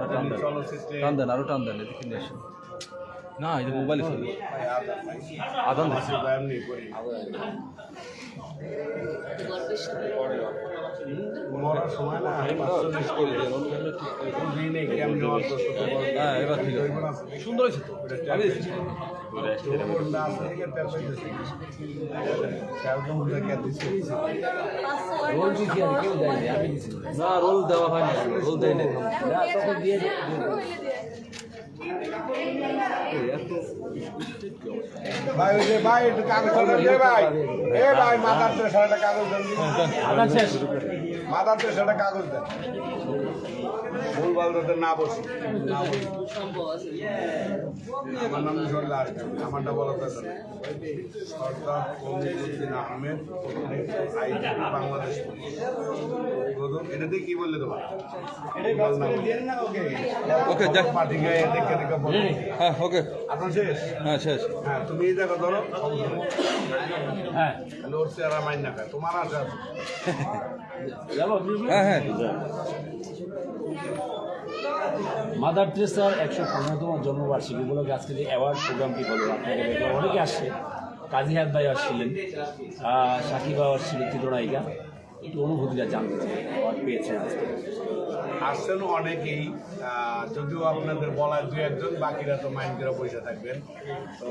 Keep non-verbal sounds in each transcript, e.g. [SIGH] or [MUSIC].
না টান দেন। টান দেন টান দেন এদিকে নিয়ে আসেন। না এই যে মোবাইলে আদান হ্যাঁ এবার ঠিক আছে। সুন্দর হয়েছে তো। দেয়নি না রোল দেওয়া হয় না রোল দেয় না না, তখন দিয়ে দে- দিয়ে দে। ভাই ওই যে ভাই একটু কাগজ দেন দে ভাই এ ভাই মাথার তো সারাটা কাগজ দেন মাথার তো সারাটা কাগজ দেন ভুল না বসি আমার নাম আমারটা বলা দরকার আহমেদ বাংলাদেশ কি বললে তোমার ওকে যাক। পার্টি গায়ে দেখে দেখে হ্যাঁ ওকে আপনার শেষ? হ্যাঁ শেষ। হ্যাঁ তুমি এই জায়গা ধরো। হ্যাঁ। লোড চেয়ারা মাইন না খায়। তোমার আশা আছে। হ্যাঁ হ্যাঁ। মাদার টেরেসার একশো পনেরোতম জন্মবার্ষিকী উপলক্ষে আজকে যে অ্যাওয়ার্ড প্রোগ্রামটি হলো অনেকে আসছে। কাজী হাত ভাই আসছিলেন। সাকিবা আসছিল চিত্রনায়িকা। একটু অনুভূতিটা জানতে চাই পেয়েছেন আজকে। আসছেন অনেকেই যদিও আপনাদের বলার দু একজন বাকিরা তো মাইন্ড করে বসে থাকবেন। তো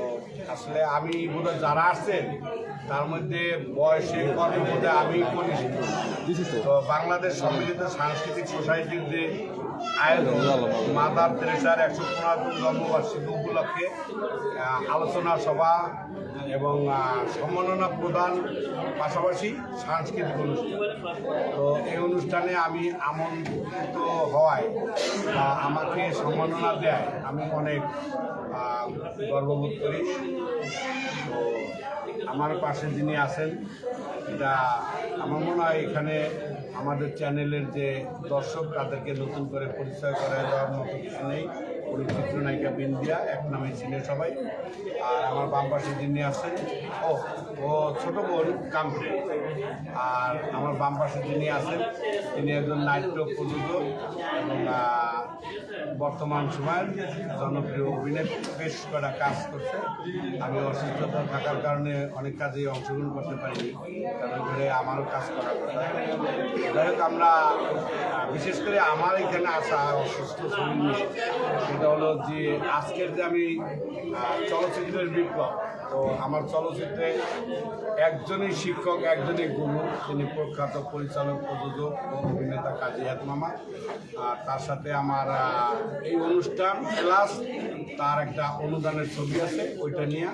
আসলে আমি বোধহয় যারা আসছেন তার মধ্যে বয়সে কর্মবোধে আমি কনিষ্ঠ তো বাংলাদেশ সম্মিলিত সাংস্কৃতিক সোসাইটির যে আয়োজন মাদার তেরেসার একশো পনেরো জন্মবার্ষিকী উপলক্ষে আলোচনা সভা এবং সম্মাননা প্রদান পাশাপাশি সাংস্কৃতিক অনুষ্ঠান। তো এই অনুষ্ঠানে আমি আমন্ত্রিত হওয়ায় আমাকে সম্মাননা দেয় আমি অনেক গর্ববোধ করি। তো আমার পাশে যিনি আছেন, এটা আমার মনে হয় এখানে আমাদের চ্যানেলের যে দর্শক, তাদেরকে নতুন করে পরিচয় করে দেওয়ার মতো কিছু নেই। উনি নায়িকা বিন্দিয়া, এক নামে চিনে সবাই। আর আমার বাম পাশে যিনি আছেন, ও ও ছোট বোন কামড়ে আর আমার বাম পাশে যিনি আছেন, তিনি একজন নাট্য প্রযোজক এবং বর্তমান সময়ের জনপ্রিয় অভিনেত্রী বেশ কটা কাজ করছে। আমি অসুস্থতা থাকার কারণে অনেক কাজেই অংশগ্রহণ করতে পারিনি। কারণ করে আমারও কাজ করার কথা যাই আমরা, বিশেষ করে আমার এখানে আসা অসুস্থ শরীর নিয়ে, সেটা হলো যে আজকের যে আমি চলচ্চিত্রের বিপ্লব তো আমার চলচ্চিত্রে একজনই শিক্ষক, একজনই গুরু, তিনি প্রখ্যাত পরিচালক, প্রযোজক ও অভিনেতা কাজী মামা। আর তার সাথে আমার এই অনুষ্ঠান প্লাস তার একটা অনুদানের ছবি আছে, ওইটা নিয়ে।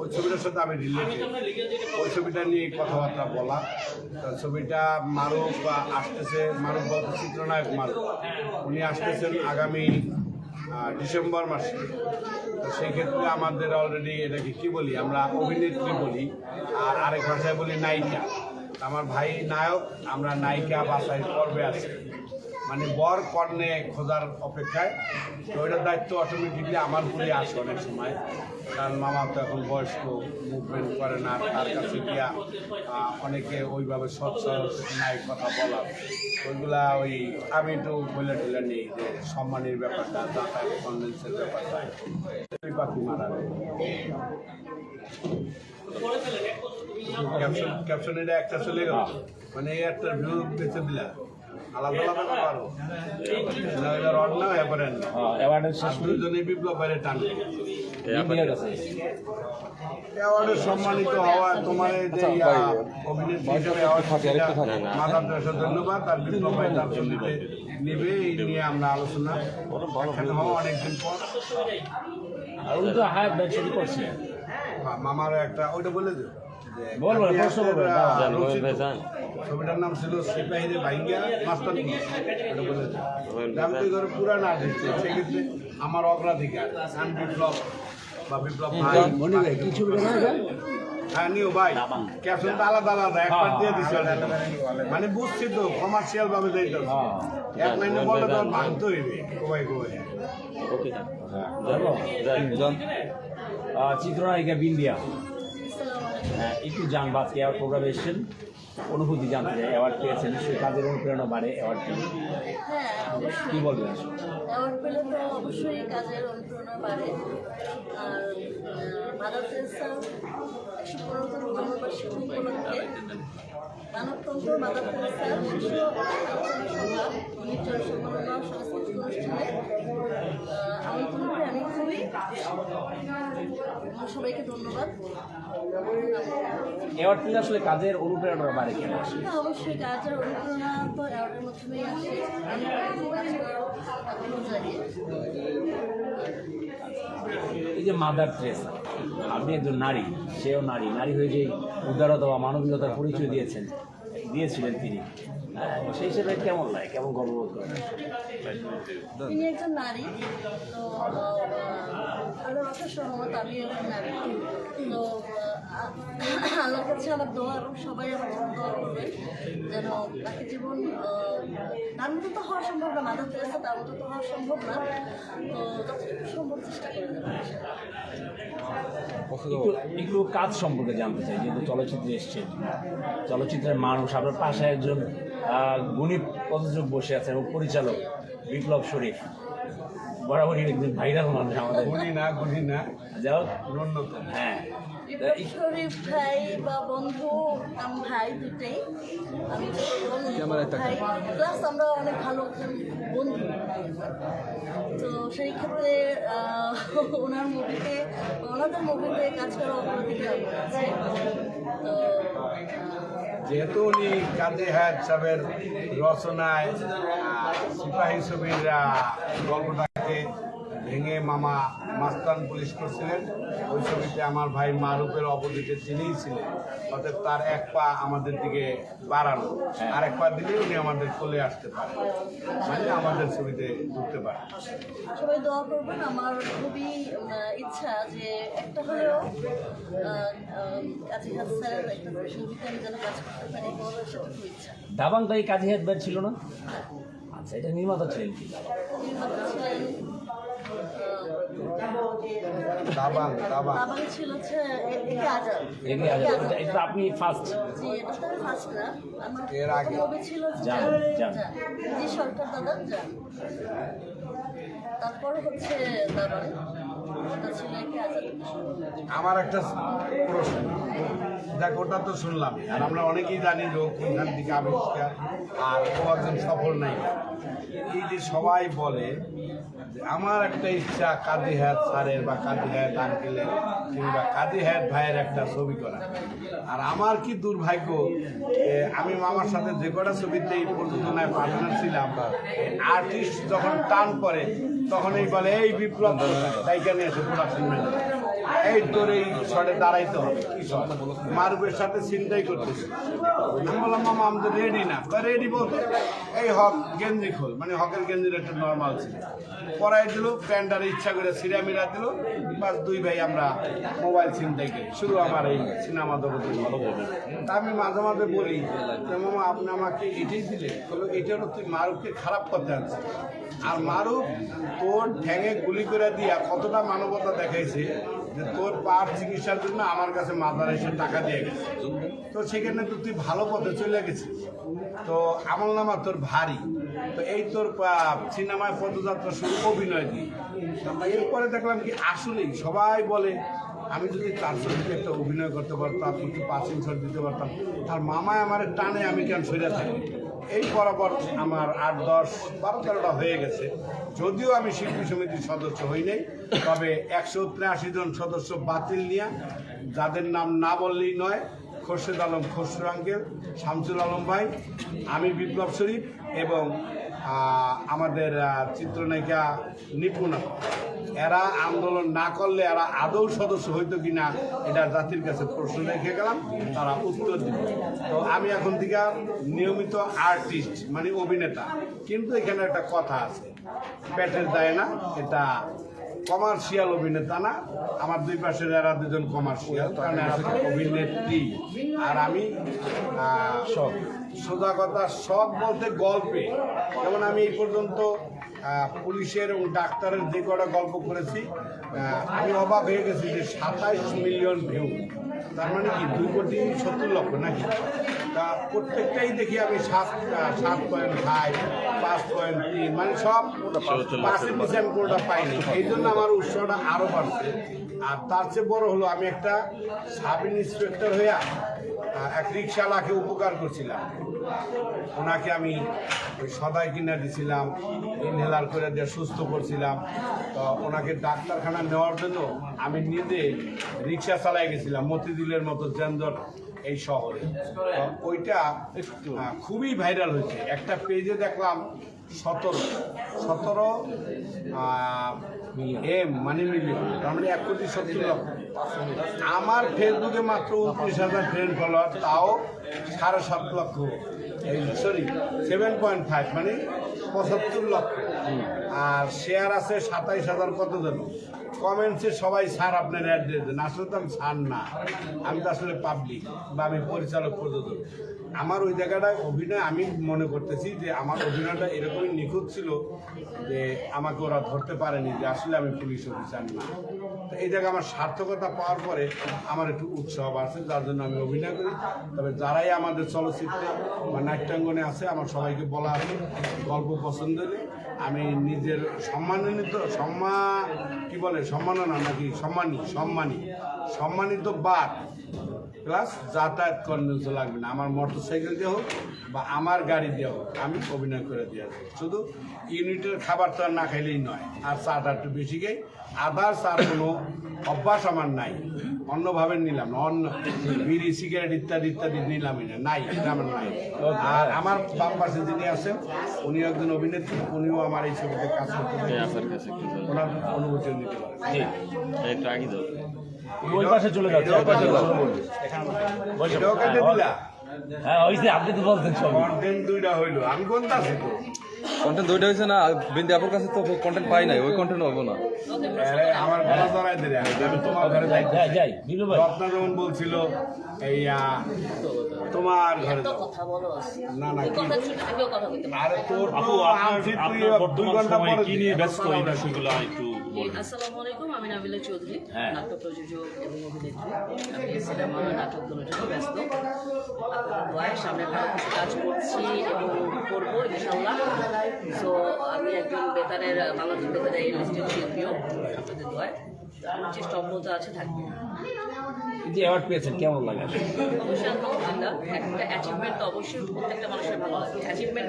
ওই ছবিটার সাথে আমি রিলেটেড ওই ছবিটা নিয়ে কথাবার্তা বলা। ছবিটা মারুফ আসতেছে, মারুফ চিত্রনায়ক মারুফ। উনি আসতেছেন আগামী ডিসেম্বর মাসে। তো সেই ক্ষেত্রে আমাদের অলরেডি এটাকে কী বলি, আমরা অভিনেত্রী বলি, আর আরেক ভাষায় বলি নায়িকা। আমার ভাই নায়ক, আমরা নায়িকা বাসায় পর্বে আছি মানে বর কর্ণে খোঁজার অপেক্ষায়। তো ওইটার দায়িত্ব অটোমেটিকলি আমার উপরে আসে অনেক সময়। কারণ মামা তো এখন বয়স্ক মুভমেন্ট করে না তার কাছে গিয়া অনেকে ওইভাবে স্বচ্ছ নাই কথা বলার ওইগুলা ওই আমি একটু বলে টুলে নিই যে সম্মানের ব্যাপারটা যাতায়াত কনভেন্সের ব্যাপারটা। পাখি মারা ক্যাপশন ক্যাপশন এটা একটা চলে গেল। মানে এই একটা ভিউ বেঁচে দিলা। অ্যাওয়ার্ডে সম্মানিত হওয়া তোমার এই যে অভিনেত্রী হিসেবে award মাদার ধন্যবাদ আর বিপ্লব ভাই তার ছবিতে নিবে এই নিয়ে আমরা আলোচনা। অনেকদিন পর। আর উনি তো হায়াত ভাই করছে। মা- মামার একটা ওইটা বলে দিও। যে বলব, প্রশ্ন করব, আহ, দাও। রচিত। ছবিটার নাম ছিল সিপাহীরে ভাইঙ্গা মাস্টার ওটা বলে দিও আমি তো ধরো পুরান আর্টিস্ট সেক্ষেত্রে আমার অগ্রাধিকার আমি বিপ্লব বা বিপ্লব ভাই। মনি ভাই কি ছবি না এটা হ্যাঁ নিও ভাই। ক্যাপশনটা আলাদা আলাদা একবার দিয়ে দিছি মানে বুঝছি তো কমার্শিয়াল ভাবে যাইতে। হ্যাঁ এক লাইনে বললে তো ভাঙতে হইবে কোবাই কোবাই। যাব যান আহ, চিত্রনায়িকা বিন্দিয়া। হ্যাঁ একটু জানবা আজকে আর প্রোগ্রামে এসেছেন। অনুভূতি জানতে চাই অ্যাওয়ার্ড পেয়েছেন সে কাজের অনুপ্রেরণা বাড়ে অ্যাওয়ার্ড পেলে। অবশ্যই বলবেন অ্যাওয়ার্ড পেলে তো অবশ্যই কাজের অনুপ্রেরণা বাড়ে। আমন্ত্রণ করে সবাইকে ধন্যবাদ। অ্যাওয়ার্ড পেলে আসলে কাজের অনুপ্রেরণা বাড়ে কেন? হ্যাঁ, অবশ্যই কাজের অনুপ্রেরণা তো অ্যাওয়ার্ডের মাধ্যমেই আসে। এই যে মাদার ট্রেসা আপনি একজন নারী সেও নারী নারী হয়ে যে উদারতা বা মানবিকতার পরিচয় দিয়েছেন দিয়েছিলেন তিনি। সেই হিসেবে কেমন লাগে? কেমন গর্ববোধ করেন? তিনি একজন নারী তো আল্লাহর অশেষ রহমত আমি একজন নারী। তো আল্লাহর কাছে আমার দোয়া সবাই আমার জন্য দোয়া করবে যেন বাকি জীবন তার মতো তো হওয়া সম্ভব না মাদার তেরেসা তার মতো তো হওয়া সম্ভব না। তো যতটুকু সম্ভব চেষ্টা করে একটু কাজ সম্পর্কে জানতে চাই যেহেতু চলচ্চিত্রে এসছেন। চলচ্চিত্রের মানুষ আপনার পাশে একজন গুণী প্রযোজক বসে আছেন? এবং পরিচালক বিপ্লব শরীফ। বরাবরই একজন ভাইরাল মানুষ আমাদের। গুনি না গুনি না। যাও ন্যূনতম। হ্যাঁ। শরীফ ভাই বা বন্ধু আম ভাই দুটেই। আমি ভাই। প্লাস আমরা অনেক ভালো বন্ধু। তো সেই ক্ষেত্রে ওনার মুভিতে ওনাদের মুভিতে কাজ করার অগ্রাধিকার তো যেহেতু উনি কাজী হায়াত সাহেবের রচনায় সিপাহী ছবির গল্পটাকে ভেঙে মামা মাস্তান পুলিশ করছিলেন। ওই ছবিতে আমার ভাই মারুফের অপোজিটে তিনিই ছিলেন। অর্থাৎ তার এক পা আমাদের দিকে বাড়ানো আর এক পা দিলে উনি আমাদের কোলে আসতে পারে মানে আমাদের ছবিতে ঢুকতে পারে সবাই দোয়া করবেন। আমার খুবই ইচ্ছা যে একটা হলেও কাজী হাত স্যারের একটা ছবিতে আমি যেন কাজ করতে পারি সেটা খুব ইচ্ছা। দাবাং তাই কাজী হাত বের ছিল না। আচ্ছা এটা নির্মাতা ছিলেন কি? নির্মাতা ছিলেন দাবাং দাবাং বাবাই ছিল হচ্ছে এ- একে আজাদ এগে আগে এটা- এটা আপনি ফার্স্ট এর আগে। ছিল সরকার দাদা তারপর হচ্ছে আমার একটা প্রশ্ন। দেখ, ওটা তো শুনলাম। আর আমরা অনেকেই জানি যে কোনখান থেকে আবিষ্কার, আর ও একজন সফল নাই এই যে সবাই বলে আমার একটা ইচ্ছা কাদি হায়াত স্যারের বা কাজী হায়াত আঙ্কেলের কিংবা কাদি হায়াত ভাইয়ের একটা ছবি করা। আর আমার কি দুর্ভাগ্য আমি মামার সাথে যে কটা ছবিতেই প্রযোজনায় পার্টনার ছিলাম আর্টিস্ট যখন টান করে তখন এই বলে, এই বিপ্লব তাইকে নিয়ে এসে প্রোডাকশন ম্যানেজার এই তোর এই শটে দাঁড়াইতে হবে। কি শট মারুফের সাথে চিন্তাই করতেছি। আমি বললাম, মামা আমাদের রেডি না। রেডি বলতে? এই হক, গেঞ্জি খোল। মানে হকের গেঞ্জির একটা নর্মাল ছিল। পরাই দিল, প্যান্টার ইচ্ছা করে সিরা মিরা দিল। বাস দুই ভাই আমরা মোবাইল চিন্তাই করি। শুরু আমার এই সিনেমা জগতে তা আমি মাঝে মাঝে বলি মামা, আপনি আমাকে এটাই দিলে বলল এটা হলো তুই মারুফকে খারাপ করতে আনছিস। আর মারুফ তোর ঠ্যাঙে গুলি করে দিয়া কতটা মানবতা দেখাইছে যে তোর পার চিকিৎসার জন্য আমার কাছে মাদার এসে টাকা দিয়ে গেছে। তো সেখানে তো তুই ভালো পথে চলে গেছিস। তো আমল নামা তোর ভারী। তো এই তোর সিনেমায় পদযাত্রা শুরু অভিনয় দিয়ে। এরপরে দেখলাম কি আসলেই সবাই বলে, আমি যদি তার ছবিতে একটা অভিনয় করতে পারতাম একটু পাঁচিং শট দিতে পারতাম, তার মামায় আমার টানে, আমি কেন সরে থাকি? এই বরাবর আমার আট দশ বারো তেরোটা হয়ে গেছে। যদিও আমি শিল্পী সমিতির সদস্য হই নাই, তবে একশো তিরাশি জন সদস্য বাতিল নিয়ে, যাদের নাম না বললেই নয়, খোরশেদ আলম খসরু আঙ্কেল, শামসুল আলম ভাই, আমি বিপ্লব শরীফ এবং আমাদের চিত্রনায়িকা নিপুণা এরা আন্দোলন না করলে এরা আদৌ সদস্য হইতো কিনা এটা জাতির কাছে প্রশ্ন রেখে গেলাম তারা উত্তর দিবে তো আমি এখন থেকে নিয়মিত আর্টিস্ট মানে অভিনেতা। কিন্তু এখানে একটা কথা আছে পেটের দেয় না এটা কমার্শিয়াল অভিনেতা না। আমার দুই পাশে যারা দুজন কমার্শিয়াল কারণ অভিনেত্রী। আর আমি আহ, সোজা কথা সব বলতে গল্পে। যেমন আমি এই পর্যন্ত পুলিশের এবং ডাক্তারের যে কটা গল্প করেছি আমি অবাক হয়ে গেছি যে সাতাইশ মিলিয়ন ভিউ। তার মানে কি দুই কোটি সত্তর লক্ষ নাকি? তা প্রত্যেকটাই দেখি আমি সাত সাত পয়েন্ট ফাইভ পাঁচ পয়েন্ট থ্রি মানে সব পাঁচের নিচে আমি কোনোটা পাইনি। এই জন্য আমার উৎসাহটা আরও বাড়ছে। আর তার চেয়ে বড় হলো আমি একটা সাব ইন্সপেক্টর হইয়া এক রিক্সাওয়ালাকে উপকার করছিলাম। ওনাকে আমি ওই সদাই কিনে দিছিলাম ইনহেলার করে দিয়ে সুস্থ করছিলাম। তো ওনাকে ডাক্তারখানা নেওয়ার জন্য আমি নিজে রিক্সা চালাই গেছিলাম মতিদিলের মতো জেন্দর এই শহরে। তো ওইটা খুবই ভাইরাল হয়েছে। একটা পেজে দেখলাম সতেরো সতেরো এম মানে মানে এক কোটি সত্তর আমার ফেসবুকে মাত্র উনত্রিশ হাজার ফ্রেন্ড ফলোয়ার তাও সাড়ে সাত লক্ষ। সরি সেভেন পয়েন্ট ফাইভ মানে পঁচাত্তর লক্ষ। আর শেয়ার আছে সাতাইশ হাজার কত জন? কমেন্টসে সবাই স্যার আপনার অ্যাড দিয়ে দেন। আসলে তো আমি স্যার না। আমি তো আসলে পাবলিক বা আমি পরিচালক প্রযোজক আমার ওই জায়গাটায় অভিনয় আমি মনে করতেছি যে আমার অভিনয়টা এরকমই নিখুঁত ছিল যে আমাকে ওরা ধরতে পারেনি, যে আসলে আমি পুলিশ অফিসার না। তো এই জায়গায় আমার সার্থকতা পাওয়ার পরে আমার একটু উৎসাহ বাড়ছে, যার জন্য আমি অভিনয় করি। তবে যারাই আমাদের চলচ্চিত্রে বা নাট্যাঙ্গনে আছে, আমার সবাইকে বলা আছে, গল্প পছন্দ হলে আমি নিজের সম্মানিত সম্মান কি বলে সম্মাননা নাকি সম্মানী সম্মানী, সম্মানিত বাদ প্লাস যাতায়াত কর্মীজ লাগবে না। আমার মোটর সাইকেল দিয়ে হোক বা আমার গাড়ি দিয়ে হোক আমি অভিনয় করে দিয়ে আসব। শুধু ইউনিটের খাবার তো আর না খাইলেই নয় আর চাটা একটু বেশি খাই। আদার্স আর কোনো অভ্যাস আমার নাই। অন্যভাবে নিলাম না অন্য বিড়ি সিগারেট ইত্যাদি ইত্যাদি নিলামই না নাই এটা আমার নাই। আর আমার বাপ পাশে যিনি আছেন উনি একজন অভিনেত্রী উনিও আমার এই ছবিতে কাজ করতে। ওনার অনুভূতিও নিতে পারেন। ওই পাশে চলে যাচ্ছে ওই পাশে হ্যাঁ ওই যে আপনি তো বলছেন সব। কন্টেন্ট দুইটা হইল। আমি কোনটা আছি তো? কন্টেন্ট দুইটা হয়েছে না বিন্দু আপুর কাছে তো কন্টেন্ট পাই নাই ওই কন্টেন্ট হব না। আমার গলা জড়াই দিলে আমি তোমার ঘরে যাই। যাই যাই বিলু ভাই। রত্না যেমন বলছিল এই তোমার ঘরে কথা বলো। না না এই কি? কথার থেকেও কথা বলতে আরে তোর তো আপু তুই দুই ঘণ্টা পরে কি নিয়ে ব্যস্ত এই বিষয়গুলো একটু আসসালামু আলাইকুম আমি নাবিলা চৌধুরী নাটক নাট্য প্রযোজক এবং অভিনেত্রী। আমি সিনেমা নাটক দুটোতে ব্যস্ত। আপনাদের সামনে ভালো কিছু কাজ করছি এবং করব ইনশাল্লাহ সো আমি একজন বেতারের বাংলাদেশ বেতারের ইনস্টিটিউট শিল্পীও আপনাদের দোয়ায়। চেষ্টা অব্যাহত আছে থাকবে। যে অ্যাওয়ার্ড পেয়েছেন, কেমন লাগে? একটা অ্যাচিভমেন্ট তো অবশ্যই প্রত্যেকটা মানুষের ভালো লাগে অ্যাচিভমেন্ট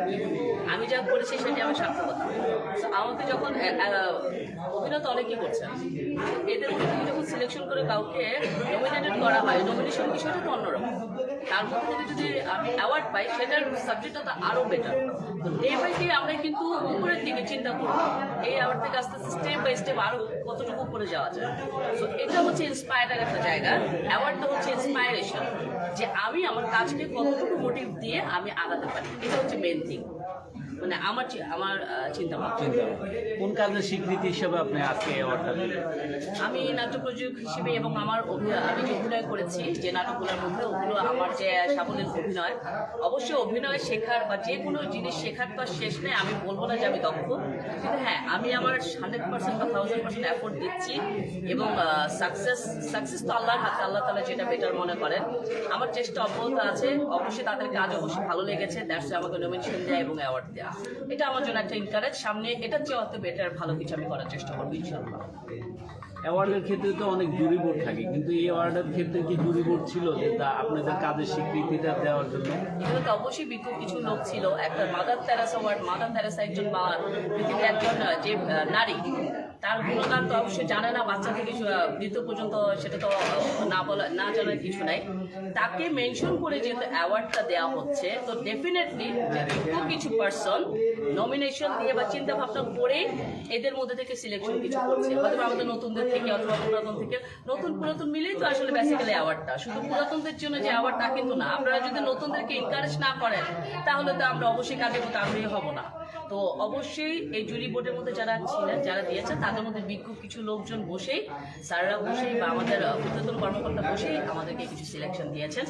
আমি যা করেছি সেটা আমার সার্থকতা। আমাকে যখন অভিনেতা অনেকেই করছেন এদের যখন সিলেকশন করে কাউকে নমিনেটেড করা হয় নমিনেশন বিষয়টা তো অন্যরকম। তার মধ্যে যদি আমি অ্যাওয়ার্ড পাই, সেটার সাবজেক্টটা তো আরও বেটার তো ডে বাই ডে আমরা কিন্তু উপরের দিকে চিন্তা করব। এই অ্যাওয়ার্ড থেকে আস্তে আস্তে স্টেপ বাই স্টেপ আরও কতটুকু উপরে যাওয়া যায়। সো এটা হচ্ছে ইন্সপায়ার একটা জায়গা। অ্যাওয়ার্ডটা হচ্ছে ইন্সপায়ারেশন যে আমি আমার কাজকে কতটুকু মোটিভ দিয়ে আমি আগাতে পারি। এটা হচ্ছে মেন থিং মানে আমার আমার চিন্তা চিন্তা কোন কাজের স্বীকৃতি হিসেবে আপনি আজকে অ্যাওয়ার্ডটা আমি নাট্য প্রযোজক হিসেবে এবং আমার আমি যে অভিনয় করেছি যে নাটকগুলোর মধ্যে ওগুলো আমার যে সাবলীল অভিনয় অবশ্যই অভিনয় শেখার বা যে কোনো জিনিস শেখার তো শেষ নেই আমি বলব না যে আমি দক্ষ। কিন্তু হ্যাঁ আমি আমার হান্ড্রেড পার্সেন্ট বা থাউজেন্ড পার্সেন্ট এফোর্ট দিচ্ছি এবং সাকসেস সাকসেস তো আল্লাহর হাতে আল্লাহ তালা যেটা বেটার মনে করেন। আমার চেষ্টা অব্যাহত আছে অবশ্যই তাদের কাজ অবশ্যই ভালো লেগেছে দ্যাটস আমাকে নমিনেশন দেয় এবং অ্যাওয়ার্ড দেওয়া এটা আমার জন্য একটা ইনকারেজ সামনে এটার চেয়ে অত বেটার ভালো কিছু আমি করার চেষ্টা করব ইনশাল্লাহ অ্যাওয়ার্ডের ক্ষেত্রে তো অনেক জুরি বোর্ড থাকে, কিন্তু এই অ্যাওয়ার্ডের ক্ষেত্রে কি জুরি বোর্ড ছিল যে তা আপনাদের কাজের স্বীকৃতিটা দেওয়ার জন্য? তো অবশ্যই বিজ্ঞ কিছু লোক ছিল। একটা মাদার তেরাসা ওয়ার্ড মাদার একজন মা পৃথিবীর একজন যে নারী, তার গুণগান তো অবশ্যই জানে না, বাচ্চা থেকে বৃদ্ধ পর্যন্ত সেটা তো না বলা, না জানার কিছু নাই। তাকে মেনশন করে যেহেতু অ্যাওয়ার্ডটা দেওয়া হচ্ছে, তো ডেফিনেটলি কিছু পার্সন নমিনেশন দিয়ে বা চিন্তা ভাবনা করে এদের মধ্যে থেকে সিলেকশন কিছু করছে। হয়তো আমাদের নতুনদের থেকে অথবা পুরাতন থেকে। নতুন পুরাতন মিলেই তো আসলে বেসিক্যালি অ্যাওয়ার্ডটা শুধু পুরাতনদের জন্য যে কিন্তু না। আপনারা যদি নতুনদেরকে এনকারেজ না করেন তাহলে তো আমরা অবশ্যই কাজের মতো আগ্রহী হব না। তো অবশ্যই এই জুরি বোর্ডের মধ্যে যারা ছিলেন যারা দিয়েছেন তাদের মধ্যে বিজ্ঞ কিছু লোকজন বসেই স্যাররা বসেই বা আমাদের ঊর্ধ্বতন কর্মকর্তা বসেই আমাদেরকে কিছু সিলেকশন দিয়েছেন।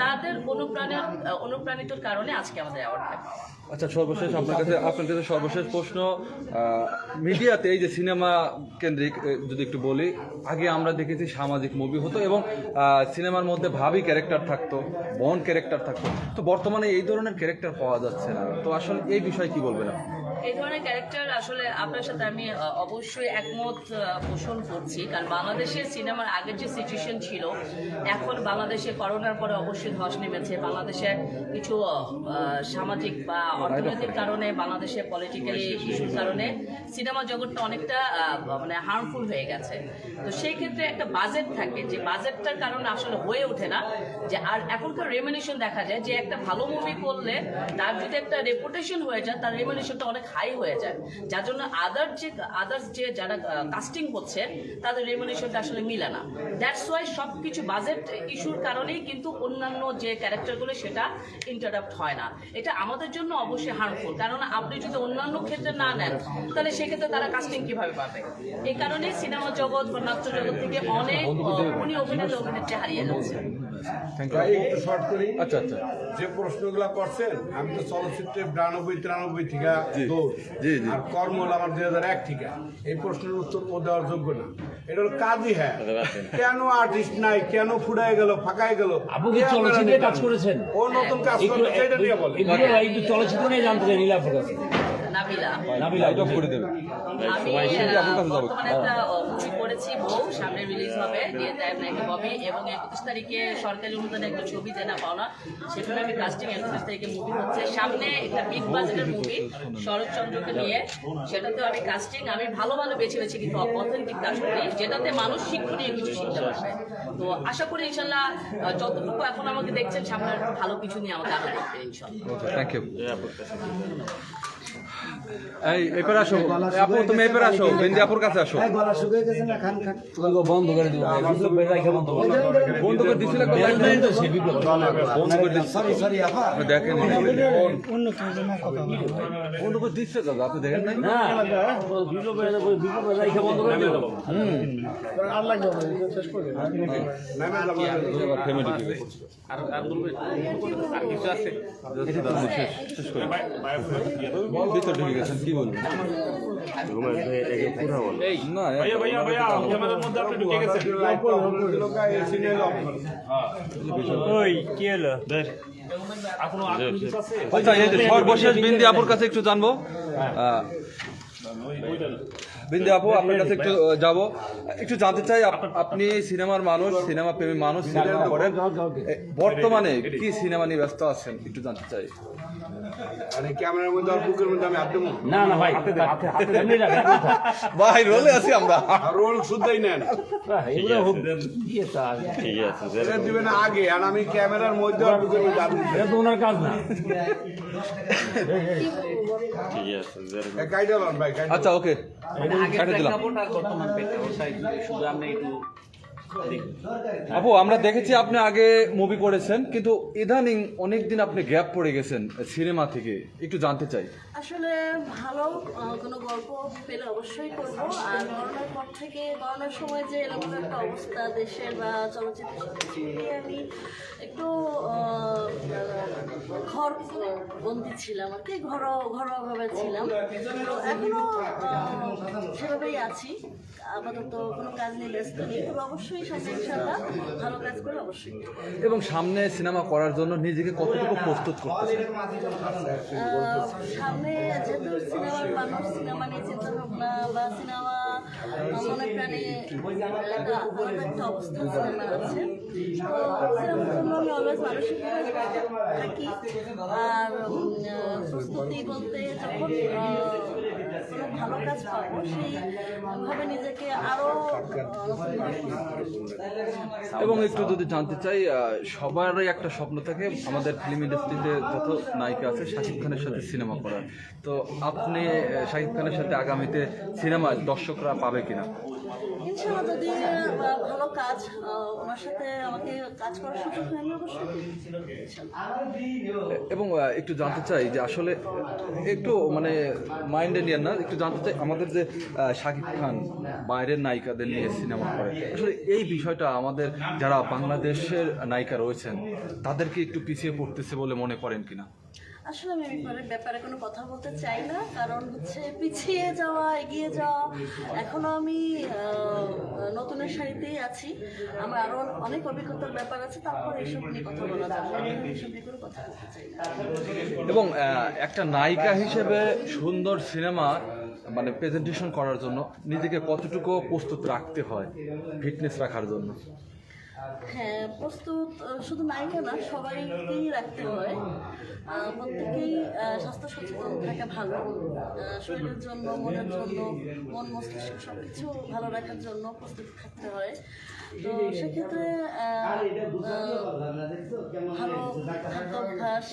তাদের অনুপ্রাণের আহ, অনুপ্রাণিতর কারণে আজকে আমাদের অ্যাওয়ার্ডটা আচ্ছা সর্বশেষ সর্বশেষ আপনার কাছে আপনার কাছে সর্বশেষ প্রশ্ন মিডিয়াতে এই যে সিনেমা কেন্দ্রিক যদি একটু বলি, আগে আমরা দেখেছি সামাজিক মুভি হতো এবং সিনেমার মধ্যে ভাবি ক্যারেক্টার থাকতো, বন ক্যারেক্টার থাকতো। তো বর্তমানে এই ধরনের ক্যারেক্টার পাওয়া যাচ্ছে না। তো আসলে এই বিষয়ে কি বলবেন আপনি? এই ধরনের ক্যারেক্টার আসলে আপনার সাথে আমি অবশ্যই একমত পোষণ করছি। কারণ বাংলাদেশের সিনেমার আগের যে সিচুয়েশন ছিল, এখন বাংলাদেশে করোনার পরে অবশ্যই ধস নেমেছে। বাংলাদেশে কিছু সামাজিক বা অর্থনৈতিক কারণে, বাংলাদেশে পলিটিক্যালি ইস্যুর কারণে সিনেমা জগৎটা অনেকটা মানে হার্মফুল হয়ে গেছে। তো সেই ক্ষেত্রে একটা বাজেট থাকে। যে বাজেটটার কারণে আসলে হয়ে ওঠে না। যে আর এখনকার রেমিনেশন দেখা যায় যে একটা ভালো মুভি করলে তার যদি একটা রেপুটেশন হয়ে যায়, তার রেমিনেশনটা অনেক হাই হয়ে যায়। যার জন্য আদার যে আদার্স যে যারা কাস্টিং হচ্ছে তাদের রেমিনেশনটা আসলে মিলে না। দ্যাটস ওয়াই সব কিছু বাজেট ইস্যুর কারণেই কিন্তু অন্যান্য যে ক্যারেক্টারগুলো সেটা ইন্টারাপ্ট হয় না। এটা আমাদের জন্য অবশ্যই হার্মফুল কারণ আপনি যদি অন্যান্য ক্ষেত্রে না নেন, তাহলে সেক্ষেত্রে তারা কাস্টিং কীভাবে পাবে? এই কারণে সিনেমা জগৎ বা নাট্য জগৎ থেকে অনেক উনি অভিনেতা, অভিনেত্রী হারিয়ে যাচ্ছে। থ্যাংক ইউ শর্ট করি। আচ্ছা আচ্ছা। যে প্রশ্নগুলো করছেন আমি তো চলচ্চিত্রে বিরানব্বই তিরানব্বই থেকে দৌড়। জি, জি। আর কর্ম আমার দুই হাজার এক থেকে এই প্রশ্নের উত্তর ও দেওয়ার যোগ্য না। এটা হলো কাজই হ্যাঁ। কেন আর্টিস্ট নাই? কেন ফুড়ায় গেল ফাঁকায় গেল? আপু কি চলচ্চিত্রে কাজ করেছেন? ও নতুন কাজ নিয়ে বলে চলচ্চিত্র নিয়ে জানতে চাই নীলা নাবিলা। নাবিলা লাইট করে দেবে। আমি আপনার কাছে যাব। একটা মুভি করেছি বউ সামনে রিলিজ হবে দিয়ে দেয় নাকি ববি এবং একত্রিশ তারিখে সরকারি অনুদানে একটা ছবি দেনা পাওনা সেখানে আমি কাস্টিং একত্রিশ তারিখে মুভি হচ্ছে। সামনে একটা বিগ বাজেটের মুভি শরৎচন্দ্রকে নিয়ে। সেটাতেও আমি কাস্টিং আমি ভালো ভালো বেছে বেছে কিন্তু অথেন্টিক কাজ করি যেটাতে মানুষ শিক্ষণীয় কিছু শিখতে পারবে। তো আশা করি ইনশাল্লাহ যতটুকু এখন আমাকে দেখছেন সামনে ভালো কিছু নিয়ে আমাকে আরও দেখবেন ইনশাল্লাহ। থ্যাংক ইউ এই এপারে আসো আপু তুমি এপারে আসো বেন্দি আপুর কাছে আসো বন্ধ করে দিব বিপ্লব ভাই রাইখা বন্ধ করে বন্ধ করে দিছিল দেখলেন তো সে বিপ্লব বন্ধ করে দিচ্ছে আপনি দেখেন বন্ধ করে দিচ্ছে দাদা আপনি দেখেন নাই না বিপ্লব ভাই বিপ্লব ভাই রাইখা বন্ধ করে দিও ফ্যামিলি টিভি ভিতর ঢুকে গেছেন কি বলবেন না আচ্ছা সর্বশেষ বিন্দি আপুর কাছে একটু জানব বিন্দি আপু আপনার কাছে একটু যাব। একটু জানতে চাই আপ- আপনি সিনেমার মানুষ সিনেমা প্রেমী মানুষ সিনেমা করেন বর্তমানে কি সিনেমা নিয়ে ব্যস্ত আছেন? একটু জানতে চাই। মানে ক্যামেরার মধ্যে আর বুকের মধ্যে আমি হাত দেবো না। না ভাই হাতে হাতে হাতে এমনি রাখেন ভাই রোলে আছি আমরা। রোল শুদ্ধই নেন। দিবেন আগে আর আমি ক্যামেরার মধ্যে আর বুকের মধ্যে ওনার কাজ না। [LAUGHS] আচ্ছা ওকে কাটে দিলাম আপু, আমরা দেখেছি আপনি আগে মুভি করেছেন, কিন্তু ইদানিং অনেকদিন আপনি গ্যাপ পড়ে গেছেন সিনেমা থেকে। একটু জানতে চাই। আসলে ভালো কোনো গল্প পেলে অবশ্যই করব। আর করোনার পর থেকে করোনার সময় যে এরকম একটা অবস্থা দেশের বা চলচ্চিত্র আমি একটু ঘর বন্দি ছিলাম আর কি ঘর ঘরোয়াভাবে ছিলাম। তো সেভাবেই আছি। আপাতত কোনো কাজ নিয়ে ব্যস্ত নেই। তবে অবশ্যই সামনে ইনশাল্লাহ ভালো কাজ করে অবশ্যই। এবং সামনে সিনেমা করার জন্য নিজেকে কতটুকু প্রস্তুত করতেছেন? আহ, সামনে যেহেতু সিনেমার মানুষ সিনেমা নিয়ে চিন্তা ভাবনা বা সিনেমা মনে প্রাণে একটা আলাদা একটা অবস্থা সিনেমা আছে। তো সিনেমার জন্য আমি অলওয়েজ মানসিকভাবে থাকি। আর প্রস্তুতি বলতে যখন আহ, কোনো ভালো কাজ পাবো সেইভাবে নিজেকে এবং একটু যদি জানতে চাই সবারই একটা স্বপ্ন থাকে, আমাদের ফিল্ম ইন্ডাস্ট্রিতে যত নায়িকা আছে, শাকিব খানের সাথে সিনেমা করার। তো আপনি শাকিব খানের সাথে আগামীতে সিনেমা দর্শকরা পাবে কিনা? ইনশাল্লাহ যদি ভালো কাজ ওনার সাথে আমাকে কাজ করার সুযোগ হয়, আমি অবশ্যই এবং একটু জানতে চাই যে আসলে একটু মানে মাইন্ডে নিয়ে না, একটু জানতে চাই আমাদের যে শাকিব খান বাইরের নায়িকাদের নিয়ে সিনেমা করে, আসলে এই বিষয়টা আমাদের যারা বাংলাদেশের নায়িকা রয়েছেন, তাদেরকে একটু পিছিয়ে পড়তেছে বলে মনে করেন কিনা? আসলে আমি এই ব্যাপারে ব্যাপারে কোনো কথা বলতে চাই না কারণ হচ্ছে পিছিয়ে যাওয়া এগিয়ে যাওয়া এখনও আমি নতুনের শাড়িতেই আছি। আমার আরও অনেক অভিজ্ঞতার ব্যাপার আছে তারপর এইসব নিয়ে কথা বলা যাবে এইসব নিয়ে কোনো কথা বলতে চাই না। এবং একটা নায়িকা হিসেবে সুন্দর সিনেমা মানে প্রেজেন্টেশন করার জন্য নিজেকে কতটুকু প্রস্তুত রাখতে হয় ফিটনেস রাখার জন্য? হ্যাঁ প্রস্তুত শুধু নায়িকা না, সবাইকেই রাখতে হয় প্রত্যেকেই স্বাস্থ্য সচেতন থাকা ভালো। শরীরের জন্য, মনের জন্য, মন মস্তিষ্ক সব কিছু ভালো রাখার জন্য প্রস্তুত থাকতে হয়। তো সেক্ষেত্রে ভালো খাদ্যাভ্যাস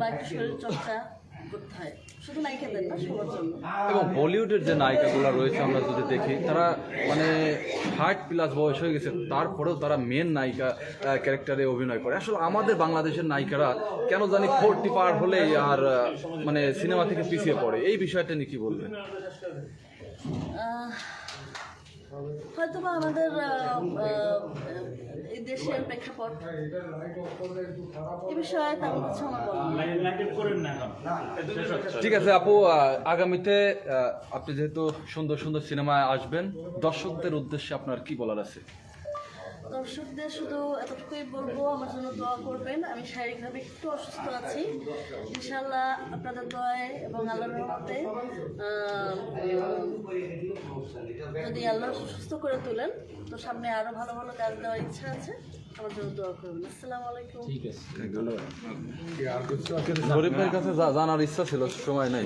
বা একটু শরীর চর্চা করতে শুধু নায়িকাদের না সবার জন্য। এবং বলিউডের যে নায়িকাগুলো রয়েছে আমরা যদি দেখি তারা মানে ষাট প্লাস বয়স হয়ে গেছে তারপরেও তারা মেন নায়িকা ক্যারেক্টারে অভিনয় করে। আসলে আমাদের বাংলাদেশের নায়িকারা কেন জানি ফোরটি পার হলেই আর মানে সিনেমা থেকে পিছিয়ে পড়ে। এই বিষয়টা নিয়ে কি বলবেন? আহ, হয়তোবা আমাদের দেশের প্রেক্ষাপট এ বিষয়ে তেমন কিছু আমার ঠিক আছে আপু আহ, আগামীতে আহ, আপনি যেহেতু সুন্দর সুন্দর সিনেমায় আসবেন দর্শকদের উদ্দেশ্যে আপনার কি বলার আছে? দর্শকদের শুধু এতটুকুই বলব আমার জন্য দোয়া করবেন। আমি শারীরিকভাবে একটু অসুস্থ আছি। ইনশাল্লাহ আপনাদের দোয়ায় এবং আল্লাহর রহমতে যদি আল্লাহ সুস্থ করে তোলেন তো সামনে আরও ভালো ভালো কাজ দেওয়ার ইচ্ছা আছে আমার জন্য দোয়া করবেন। আসসালামু আলাইকুম। ঠিক আছে। কি আর কিছু আছে গরিব ভাইয়ের কাছে জানার ইচ্ছা ছিল সময় নাই।